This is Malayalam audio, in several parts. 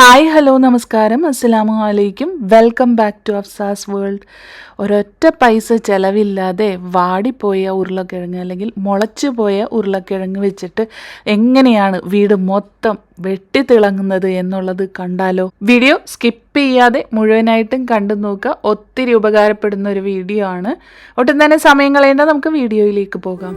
ഹായ് ഹലോ നമസ്കാരം. അസ്സലാമു അലൈക്കും. Welcome back to Afsa's World ഒരൊറ്റ പൈസ ചിലവില്ലാതെ വാടിപ്പോയ ഉരുളക്കിഴങ്ങ് അല്ലെങ്കിൽ മുളച്ചു പോയ ഉരുളക്കിഴങ്ങ് വെച്ചിട്ട് എങ്ങനെയാണ് വീട് മൊത്തം വെട്ടിത്തിളങ്ങുന്നത് എന്നുള്ളത് കണ്ടാലോ? വീഡിയോ സ്കിപ്പ് ചെയ്യാതെ മുഴുവനായിട്ടും കണ്ടു നോക്കുക. ഒത്തിരി ഉപകാരപ്പെടുന്ന ഒരു വീഡിയോ ആണ്. ഒട്ടും തന്നെ സമയം കളയേണ്ട. നമുക്ക് വീഡിയോയിലേക്ക് പോകാം.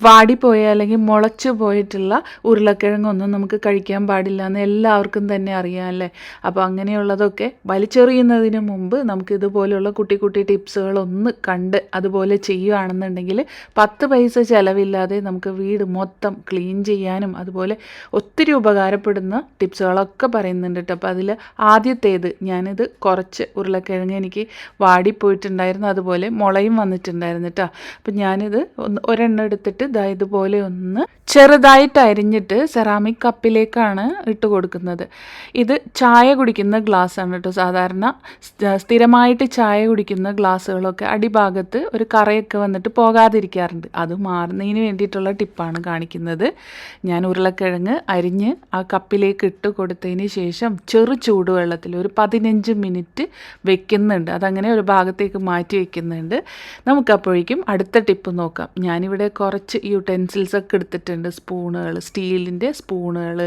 വാടിപ്പോയ അല്ലെങ്കിൽ മുളച്ചു പോയിട്ടുള്ള ഉരുളക്കിഴങ്ങൊന്നും നമുക്ക് കഴിക്കാൻ പാടില്ല എന്ന് എല്ലാവർക്കും തന്നെ അറിയാം അല്ലേ? അപ്പോൾ അങ്ങനെയുള്ളതൊക്കെ വലിച്ചെറിയുന്നതിന് മുമ്പ് നമുക്ക് ഇതുപോലെയുള്ള കുട്ടി കുട്ടി ടിപ്സുകളൊന്ന് കണ്ട് അതുപോലെ ചെയ്യുകയാണെന്നുണ്ടെങ്കിൽ പത്ത് പൈസ ചിലവില്ലാതെ നമുക്ക് വീട് മൊത്തം ക്ലീൻ ചെയ്യാനും അതുപോലെ ഒത്തിരി ഉപകാരപ്പെടുന്ന ടിപ്സുകളൊക്കെ പറയുന്നുണ്ട് കേട്ടോ. അപ്പോൾ അതിൽ ആദ്യത്തേത് ഞാനിത് കുറച്ച് ഉരുളക്കിഴങ്ങ് എനിക്ക് വാടിപ്പോയിട്ടുണ്ടായിരുന്നു. അതുപോലെ മുളയും വന്നിട്ടുണ്ടായിരുന്നു കേട്ടോ. അപ്പോൾ ഞാനിത് ഒരെണ്ണം എടുത്തിട്ട് ദാ ഇതുപോലെ ഒന്ന് ചെറുതായിട്ട് അരിഞ്ഞിട്ട് സെറാമിക് കപ്പിലേക്കാണ് ഇട്ട് കൊടുക്കുന്നത്. ഇത് ചായ കുടിക്കുന്ന ഗ്ലാസ്സാണ് കേട്ടോ. സാധാരണ സ്ഥിരമായിട്ട് ചായ കുടിക്കുന്ന ഗ്ലാസ്സുകളൊക്കെ അടിഭാഗത്ത് ഒരു കറയൊക്കെ വന്നിട്ട് പോകാതിരിക്കാറുണ്ട്. അത് മാറുന്നതിന് വേണ്ടിയിട്ടുള്ള ടിപ്പാണ് കാണിക്കുന്നത്. ഞാൻ ഉരുളക്കിഴങ്ങ് അരിഞ്ഞ് ആ കപ്പിലേക്ക് ഇട്ട് കൊടുത്തതിന് ശേഷം ചെറു ചൂടുവെള്ളത്തിൽ ഒരു പതിനഞ്ച് മിനിറ്റ് വെക്കുന്നുണ്ട്. അതങ്ങനെ ഒരു ഭാഗത്തേക്ക് മാറ്റി വെക്കുന്നുണ്ട്. നമുക്കപ്പോഴേക്കും അടുത്ത ടിപ്പ് നോക്കാം. ഞാനിവിടെ കുറച്ച് യൂട്ടെൻസിൽസ് ഒക്കെ എടുത്തിട്ടുണ്ട്. സ്പൂണുകൾ സ്റ്റീലിന്റെ സ്പൂണുകൾ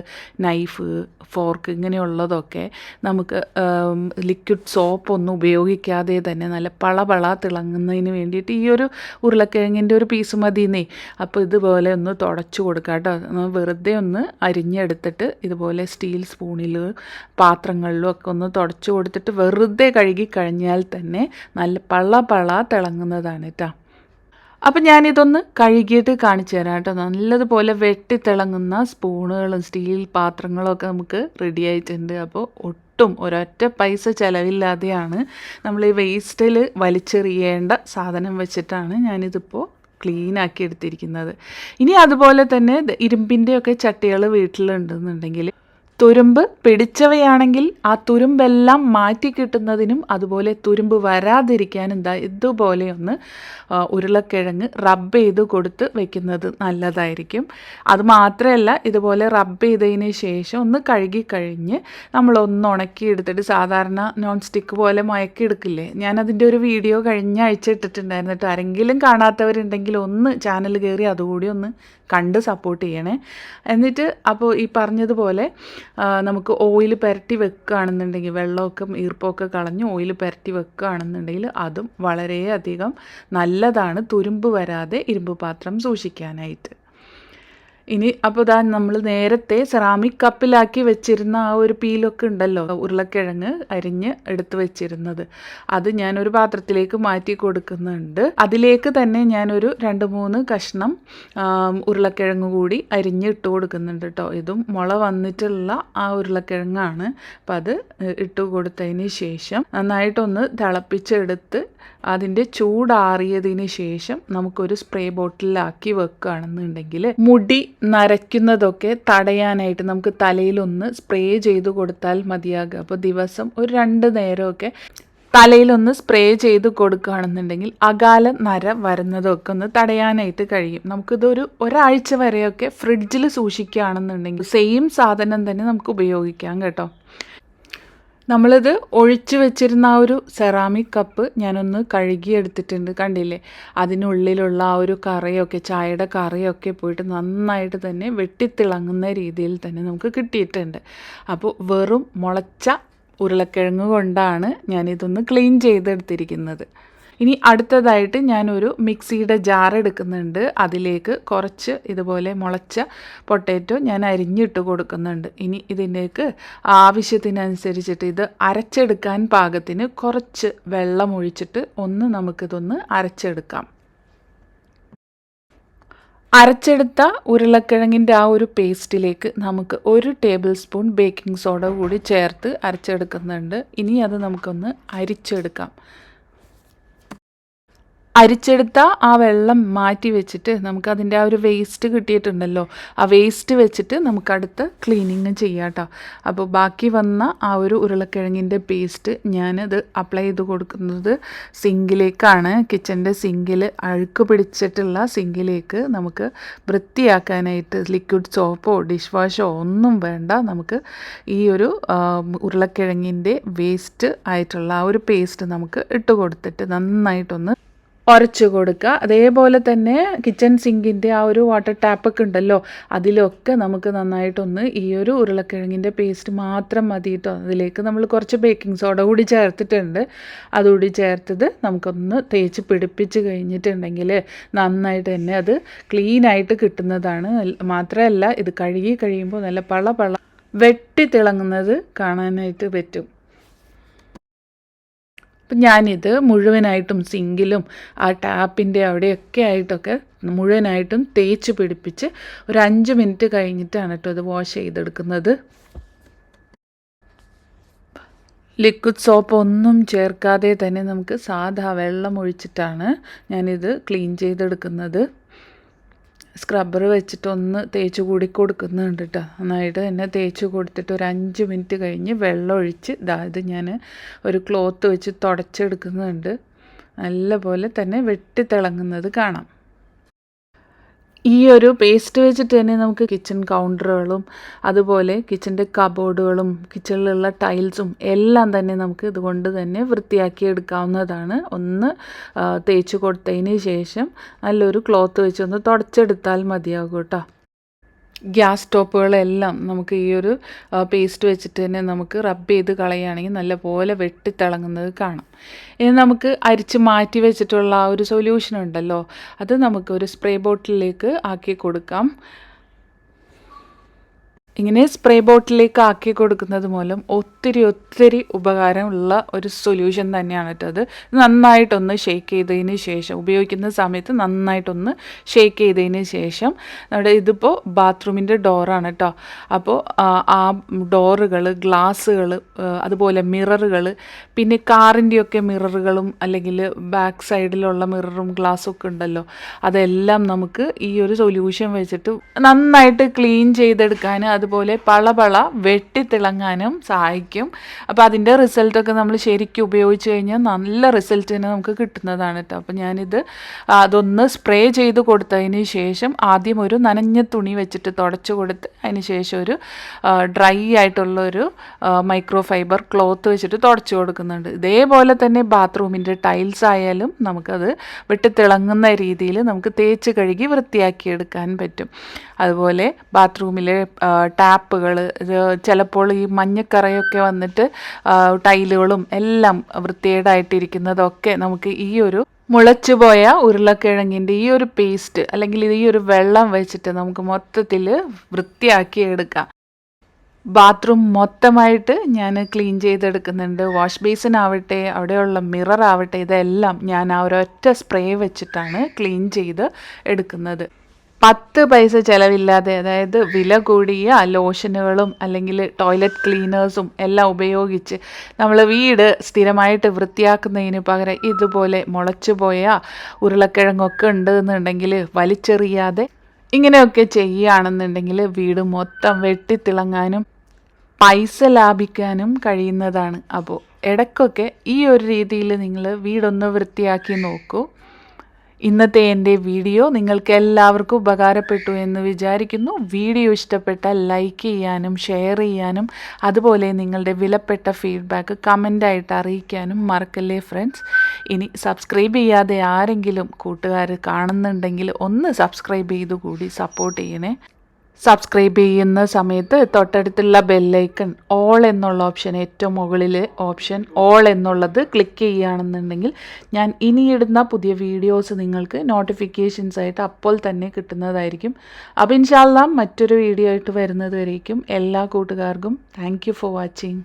നൈഫ് ഫോർക്ക് ഇങ്ങനെയുള്ളതൊക്കെ നമുക്ക് ലിക്വിഡ് സോപ്പൊന്നും ഉപയോഗിക്കാതെ തന്നെ നല്ല പള പള തിളങ്ങുന്നതിന് വേണ്ടിയിട്ട് ഈ ഒരു ഉരുളക്കിഴങ്ങിന്റെ ഒരു പീസ് മതിയെന്നേ. അപ്പോൾ ഇതുപോലെ ഒന്ന് തുടച്ചു കൊടുക്കാം കേട്ടോ. വെറുതെ ഒന്ന് അരിഞ്ഞെടുത്തിട്ട് ഇതുപോലെ സ്റ്റീൽ സ്പൂണിൽ പാത്രങ്ങളിലും ഒക്കെ ഒന്ന് തുടച്ചു കൊടുത്തിട്ട് വെറുതെ കഴുകി കഴിഞ്ഞാൽ തന്നെ നല്ല പള പള തിളങ്ങുന്നതാണ് കേട്ടോ. അപ്പം ഞാനിതൊന്ന് കഴുകിയിട്ട് കാണിച്ചു തരാം കേട്ടോ. നല്ലതുപോലെ വെട്ടിത്തിളങ്ങുന്ന സ്പൂണുകളും സ്റ്റീൽ പാത്രങ്ങളും ഒക്കെ നമുക്ക് റെഡി ആയിട്ടുണ്ട്. അപ്പോൾ ഒട്ടും ഒരൊറ്റ പൈസ ചിലവില്ലാതെയാണ് നമ്മൾ ഈ വേസ്റ്റിൽ വലിച്ചെറിയേണ്ട സാധനം വെച്ചിട്ടാണ് ഞാനിതിപ്പോൾ ക്ലീൻ ആക്കി എടുത്തിരിക്കുന്നത്. ഇനി അതുപോലെ തന്നെ ഇരുമ്പിന്റെയൊക്കെ ചട്ടികൾ വീട്ടിലുണ്ടെന്നുണ്ടെങ്കിൽ തുരുമ്പ് പിടിച്ചവയാണെങ്കിൽ ആ തുരുമ്പെല്ലാം മാറ്റി കിട്ടുന്നതിനും അതുപോലെ തുരുമ്പ് വരാതിരിക്കാനും ദാ ഇതുപോലെ ഒന്ന് ഉരുളക്കിഴങ്ങ് റബ്ബ് ചെയ്ത് കൊടുത്ത് വെക്കുന്നത് നല്ലതായിരിക്കും. അത് മാത്രമല്ല ഇതുപോലെ റബ്ബ് ചെയ്തതിന് ശേഷം ഒന്ന് കഴുകി കഴിഞ്ഞ് നമ്മളൊന്ന് ഉണക്കി എടുത്തിട്ട് സാധാരണ നോൺ സ്റ്റിക്ക് പോലെ മയക്കി എടുക്കില്ലേ ഞാനതിന്റെ ഒരു വീഡിയോ കഴിഞ്ഞ ആഴ്ച ഇട്ടിട്ടുണ്ടായിരുന്നു കേട്ടോ. ആരെങ്കിലും കാണാത്തവരുണ്ടെങ്കിൽ ഒന്ന് ചാനൽ കയറി അതുകൂടി ഒന്ന് കണ്ട് സപ്പോർട്ട് ചെയ്യണേ. എന്നിട്ട് അപ്പോൾ ഈ പറഞ്ഞതുപോലെ നമുക്ക് ഓയിൽ പുരട്ടി വെക്കുകയാണെന്നുണ്ടെങ്കിൽ വെള്ളമൊക്കെ ഈർപ്പമൊക്കെ കളഞ്ഞ് ഓയിൽ പുരട്ടി വെക്കുകയാണെന്നുണ്ടെങ്കിൽ അതും വളരെയധികം നല്ലതാണ്. തുരുമ്പ് വരാതെ ഇരുമ്പ് പാത്രം സൂക്ഷിക്കാനായിട്ട്. ഇനി അപ്പോൾ ഇതാ നമ്മൾ നേരത്തെ സെറാമിക് കപ്പിലാക്കി വെച്ചിരുന്ന ആ ഒരു പീലൊക്കെ ഉണ്ടല്ലോ ഉരുളക്കിഴങ്ങ് അരിഞ്ഞ് എടുത്തു വെച്ചിരുന്നത്. അത് ഞാനൊരു പാത്രത്തിലേക്ക് മാറ്റി കൊടുക്കുന്നുണ്ട്. അതിലേക്ക് തന്നെ ഞാനൊരു രണ്ട് മൂന്ന് കഷ്ണം ഉരുളക്കിഴങ്ങ് കൂടി അരിഞ്ഞ് ഇട്ട് കൊടുക്കുന്നുണ്ട് കേട്ടോ ഇതും മുള വന്നിട്ടുള്ള ആ ഉരുളക്കിഴങ്ങാണ്. അപ്പം അത് ഇട്ട് കൊടുത്തതിന് ശേഷം നന്നായിട്ടൊന്ന് തിളപ്പിച്ചെടുത്ത് അതിന്റെ ചൂടാറിയതിന് ശേഷം നമുക്കൊരു സ്പ്രേ ബോട്ടിലാക്കി വെക്കുകയാണെന്നുണ്ടെങ്കിൽ മുടി നരയ്ക്കുന്നതൊക്കെ തടയാനായിട്ട് നമുക്ക് തലയിലൊന്ന് സ്പ്രേ ചെയ്ത് കൊടുത്താൽ മതിയാകുക. അപ്പോൾ ദിവസം ഒരു രണ്ട് നേരമൊക്കെ തലയിലൊന്ന് സ്പ്രേ ചെയ്ത് കൊടുക്കുകയാണെന്നുണ്ടെങ്കിൽ അകാല നര വരുന്നതൊക്കെ ഒന്ന് തടയാനായിട്ട് കഴിയും. നമുക്കിതൊരു ഒരാഴ്ച വരെയൊക്കെ ഫ്രിഡ്ജിൽ സൂക്ഷിക്കുകയാണെന്നുണ്ടെങ്കിൽ സെയിം സാധനം തന്നെ നമുക്ക് ഉപയോഗിക്കാം കേട്ടോ. നമ്മളിത് ഒഴിച്ചു വെച്ചിരുന്ന ആ ഒരു സെറാമിക് കപ്പ് ഞാനൊന്ന് കഴുകിയെടുത്തിട്ടുണ്ട് കണ്ടില്ലേ? അതിനുള്ളിലുള്ള ആ ഒരു കറിയൊക്കെ ചായയുടെ കറിയൊക്കെ പോയിട്ട് നന്നായിട്ട് തന്നെ വെട്ടിത്തിളങ്ങുന്ന രീതിയിൽ തന്നെ നമുക്ക് കിട്ടിയിട്ടുണ്ട്. അപ്പോൾ വെറും മുളച്ച ഉരുളക്കിഴങ്ങ് കൊണ്ടാണ് ഞാനിതൊന്ന് ക്ലീൻ ചെയ്തെടുത്തിരിക്കുന്നത്. ഇനി അടുത്തതായിട്ട് ഞാനൊരു മിക്സിയുടെ ജാർ എടുക്കുന്നുണ്ട്. അതിലേക്ക് കുറച്ച് ഇതുപോലെ മുളച്ച പൊട്ടാറ്റോ ഞാൻ അരിഞ്ഞിട്ട് കൊടുക്കുന്നുണ്ട്. ഇനി ഇതിന്റെക്ക് ആവശ്യത്തിനനുസരിച്ചിട്ട് ഇത് അരച്ചെടുക്കാൻ പാകത്തിന് കുറച്ച് വെള്ളം ഒഴിച്ചിട്ട് ഒന്ന് നമുക്കിതൊന്ന് അരച്ചെടുക്കാം. അരച്ചെടുത്ത ഉരുളക്കിഴങ്ങിന്റെ ആ ഒരു പേസ്റ്റിലേക്ക് നമുക്ക് ഒരു ടേബിൾ സ്പൂൺ ബേക്കിംഗ് സോഡ കൂടി ചേർത്ത് അരച്ചെടുക്കുന്നുണ്ട്. ഇനി അത് നമുക്കൊന്ന് അരിച്ചെടുക്കാം. അരിച്ചെടുത്ത ആ വെള്ളം മാറ്റി വെച്ചിട്ട് നമുക്ക് അതിന്റെ ആ ഒരു വേസ്റ്റ് കിട്ടിയിട്ടുണ്ടല്ലോ. ആ വേസ്റ്റ് വെച്ചിട്ട് നമുക്കടുത്ത് ക്ലീനിങ് ചെയ്യാം കേട്ടോ അപ്പോൾ ബാക്കി വന്ന ആ ഒരു ഉരുളക്കിഴങ്ങിന്റെ പേസ്റ്റ് ഞാനത് അപ്ലൈ ചെയ്ത് കൊടുക്കുന്നത് സിങ്കിലേക്കാണ്. കിച്ചന്റെ സിങ്കിൽ അഴുക്ക് പിടിച്ചിട്ടുള്ള സിങ്കിലേക്ക് നമുക്ക് വൃത്തിയാക്കാനായിട്ട് ലിക്വിഡ് സോപ്പോ ഡിഷ് വാഷോ ഒന്നും വേണ്ട. നമുക്ക് ഈ ഒരു ഉരുളക്കിഴങ്ങിന്റെ വേസ്റ്റ് ആയിട്ടുള്ള ആ ഒരു പേസ്റ്റ് നമുക്ക് ഇട്ട് കൊടുത്തിട്ട് നന്നായിട്ടൊന്ന് ഉരച്ച് കൊടുക്കുക. അതേപോലെ തന്നെ കിച്ചൺ സിങ്കിന്റെ ആ ഒരു വാട്ടർ ടാപ്പൊക്കെ ഉണ്ടല്ലോ അതിലൊക്കെ നമുക്ക് നന്നായിട്ടൊന്ന് ഈ ഒരു ഉരുളക്കിഴങ്ങിന്റെ പേസ്റ്റ് മാത്രം മതി കേട്ടോ അതിലേക്ക് നമ്മൾ കുറച്ച് ബേക്കിംഗ് സോഡ കൂടി ചേർത്തിട്ടുണ്ട്. അതുകൂടി ചേർത്തത് നമുക്കൊന്ന് തേച്ച് പിടിപ്പിച്ച് കഴിഞ്ഞിട്ടുണ്ടെങ്കിൽ നന്നായിട്ട് തന്നെ അത് ക്ലീനായിട്ട് കിട്ടുന്നതാണ്. മാത്രമല്ല ഇത് കഴുകി കഴിയുമ്പോൾ നല്ല പള പള വെട്ടി തിളങ്ങുന്നത് കാണാനായിട്ട് പറ്റും. അപ്പം ഞാനിത് മുഴുവനായിട്ടും സിങ്കിലും ആ ടാപ്പിന്റെ അവിടെയൊക്കെ ആയിട്ടൊക്കെ മുഴുവനായിട്ടും തേച്ച് പിടിപ്പിച്ച് ഒരു അഞ്ച് മിനിറ്റ് കഴിഞ്ഞിട്ടാണ് കേട്ടോ അത് വാഷ് ചെയ്തെടുക്കുന്നത്. ലിക്വിഡ് സോപ്പ് ഒന്നും ചേർക്കാതെ തന്നെ നമുക്ക് സാധാ വെള്ളം ഒഴിച്ചിട്ടാണ് ഞാനിത് ക്ലീൻ ചെയ്തെടുക്കുന്നത്. സ്ക്രബ്ബർ വെച്ചിട്ട് ഒന്ന് തേച്ച് കൂടി കൊടുക്കുന്നുണ്ട് കേട്ടോ നന്നായിട്ട് തന്നെ തേച്ച് കൊടുത്തിട്ട് ഒരു അഞ്ച് മിനിറ്റ് കഴിഞ്ഞ് വെള്ളം ഒഴിച്ച് അതായത് ഞാൻ ഒരു ക്ലോത്ത് വെച്ച് തുടച്ചെടുക്കുന്നുണ്ട്. നല്ലപോലെ തന്നെ വെട്ടി തിളങ്ങുന്നത് കാണാം. ഈ ഒരു പേസ്റ്റ് വെച്ചിട്ട് തന്നെ നമുക്ക് കിച്ചൺ കൗണ്ടറുകളും അതുപോലെ കിച്ചന്റെ കബോർഡുകളും കിച്ചണിലുള്ള ടൈൽസും എല്ലാം തന്നെ നമുക്ക് ഇതുകൊണ്ട് തന്നെ വൃത്തിയാക്കി എടുക്കാവുന്നതാണ്. ഒന്ന് തേച്ച് കൊടുത്തതിന് ശേഷം നല്ലൊരു ക്ലോത്ത് വെച്ച് ഒന്ന് തുടച്ചെടുത്താൽ മതിയാകും കേട്ടോ. ഗ്യാസ് സ്റ്റോപ്പുകളെല്ലാം നമുക്ക് ഈ ഒരു പേസ്റ്റ് വെച്ചിട്ട് തന്നെ നമുക്ക് റബ്ബ് ചെയ്ത് കളയുകയാണെങ്കിൽ നല്ലപോലെ വെട്ടിത്തിളങ്ങുന്നത് കാണാം. ഇനി നമുക്ക് അരിച്ച് മാറ്റി വെച്ചിട്ടുള്ള ആ ഒരു സൊല്യൂഷൻ ഉണ്ടല്ലോ അത് നമുക്ക് ഒരു സ്പ്രേ ബോട്ടിലേക്ക് ആക്കി കൊടുക്കാം. ഇങ്ങനെ സ്പ്രേ ബോട്ടിലേക്ക് ആക്കി കൊടുക്കുന്നത് മൂലം ഒത്തിരി ഒത്തിരി ഉപകാരമുള്ള ഒരു സൊല്യൂഷൻ തന്നെയാണ് കേട്ടോ അത്. നന്നായിട്ടൊന്ന് ഷേക്ക് ചെയ്തതിന് ശേഷം ഉപയോഗിക്കുന്ന സമയത്ത് നന്നായിട്ടൊന്ന് ഷേക്ക് ചെയ്തതിന് ശേഷം നമ്മുടെ ഇതിപ്പോൾ ബാത്റൂമിന്റെ ഡോറാണ് കേട്ടോ അപ്പോൾ ആ ഡോറുകൾ ഗ്ലാസ്സുകൾ അതുപോലെ മിററുകൾ പിന്നെ കാറിന്റെയൊക്കെ മിററുകളും അല്ലെങ്കിൽ ബാക്ക് സൈഡിലുള്ള മിററും ഗ്ലാസ്സും ഒക്കെ ഉണ്ടല്ലോ. അതെല്ലാം നമുക്ക് ഈ ഒരു സൊല്യൂഷൻ വെച്ചിട്ട് നന്നായിട്ട് ക്ലീൻ ചെയ്തെടുക്കാൻ അതുപോലെ പളപള വെട്ടിത്തിളങ്ങാനും സഹായിക്കും. അപ്പോൾ അതിന്റെ റിസൾട്ടൊക്കെ നമ്മൾ ശരിക്കും ഉപയോഗിച്ച് കഴിഞ്ഞാൽ നല്ല റിസൾട്ട് തന്നെ നമുക്ക് കിട്ടുന്നതാണ് കേട്ടോ അപ്പോൾ ഞാനിത് അതൊന്ന് സ്പ്രേ ചെയ്ത് കൊടുത്തതിന് ശേഷം ആദ്യം ഒരു നനഞ്ഞ തുണി വെച്ചിട്ട് തുടച്ച് കൊടുത്ത് അതിന് ശേഷം ഒരു ഡ്രൈ ആയിട്ടുള്ള ഒരു മൈക്രോ ഫൈബർ ക്ലോത്ത് വെച്ചിട്ട് തുടച്ച് കൊടുക്കുന്നുണ്ട്. ഇതേപോലെ തന്നെ ബാത്റൂമിന്റെ ടൈൽസ് ആയാലും നമുക്കത് വെട്ടിത്തിളങ്ങുന്ന രീതിയിൽ നമുക്ക് തേച്ച് കഴുകി വൃത്തിയാക്കിയെടുക്കാൻ പറ്റും. അതുപോലെ ബാത്റൂമിലെ ടാപ്പുകൾ ചിലപ്പോൾ ഈ മഞ്ഞക്കറയൊക്കെ വന്നിട്ട് ടൈലുകളും എല്ലാം വൃത്തികേടായിട്ടിരിക്കുന്നതൊക്കെ നമുക്ക് ഈ ഒരു മുളച്ചുപോയ ഉരുളക്കിഴങ്ങിന്റെ ഈ ഒരു പേസ്റ്റ് അല്ലെങ്കിൽ ഈ ഒരു വെള്ളം വെച്ചിട്ട് നമുക്ക് മൊത്തത്തിൽ വൃത്തിയാക്കി എടുക്കാം. ബാത്റൂം മൊത്തമായിട്ട് ഞാൻ ക്ലീൻ ചെയ്തെടുക്കുന്നുണ്ട്. വാഷ് ബേസിൻ ആവട്ടെ അവിടെയുള്ള മിറർ ആവട്ടെ ഇതെല്ലാം ഞാൻ ആ ഒരൊറ്റ സ്പ്രേ വെച്ചിട്ടാണ് ക്ലീൻ ചെയ്ത് എടുക്കുന്നത്. പത്ത് പൈസ ചിലവില്ലാതെ അതായത് വില കൂടിയ ലോഷനുകളും അല്ലെങ്കിൽ ടോയ്ലറ്റ് ക്ലീനേഴ്സും എല്ലാം ഉപയോഗിച്ച് നമ്മൾ വീട് സ്ഥിരമായിട്ട് വൃത്തിയാക്കുന്നതിന് പകരം ഇതുപോലെ മുളച്ചു പോയ ഉരുളക്കിഴങ്ങൊക്കെ ഉണ്ട് എന്നുണ്ടെങ്കിൽ വലിച്ചെറിയാതെ ഇങ്ങനെയൊക്കെ ചെയ്യുകയാണെന്നുണ്ടെങ്കിൽ വീട് മൊത്തം വെട്ടിത്തിളങ്ങാനും പൈസ ലാഭിക്കാനും കഴിയുന്നതാണ്. അപ്പോൾ ഇടയ്ക്കൊക്കെ ഈ ഒരു രീതിയിൽ നിങ്ങൾ വീടൊന്ന് വൃത്തിയാക്കി നോക്കൂ. ഇന്നത്തെ എന്റെ വീഡിയോ നിങ്ങൾക്ക് എല്ലാവർക്കും ഉപകാരപ്പെട്ടു എന്ന് വിചാരിക്കുന്നു. വീഡിയോ ഇഷ്ടപ്പെട്ട ലൈക്ക് ചെയ്യാനും ഷെയർ ചെയ്യാനും അതുപോലെ നിങ്ങളുടെ വിലപ്പെട്ട ഫീഡ്ബാക്ക് കമന്റായിട്ട് അറിയിക്കാനും മറക്കല്ലേ ഫ്രണ്ട്സ്? ഇനി സബ്സ്ക്രൈബ് ചെയ്യാതെ ആരെങ്കിലും കൂട്ടുകാർ കാണുന്നുണ്ടെങ്കിൽ ഒന്ന് സബ്സ്ക്രൈബ് ചെയ്തു കൂടി സപ്പോർട്ട് ചെയ്യണേ. സബ്സ്ക്രൈബ് ചെയ്യുന്ന സമയത്ത് തൊട്ടടുത്തുള്ള ബെല്ലൈക്കൺ ഓൾ എന്നുള്ള ഓപ്ഷൻ ഏറ്റവും മുകളിൽ ഓപ്ഷൻ ഓൾ എന്നുള്ളത് ക്ലിക്ക് ചെയ്യുകയാണെന്നുണ്ടെങ്കിൽ ഞാൻ ഇനിയിടുന്ന പുതിയ വീഡിയോസ് നിങ്ങൾക്ക് നോട്ടിഫിക്കേഷൻസ് ആയിട്ട് അപ്പോൾ തന്നെ കിട്ടുന്നതായിരിക്കും. അപ്പോൾ ഇൻഷാല്ല മറ്റൊരു വീഡിയോ ആയിട്ട് വരുന്നത് വരേക്കും. എല്ലാ കൂട്ടുകാർക്കും താങ്ക് ഫോർ വാച്ചിങ്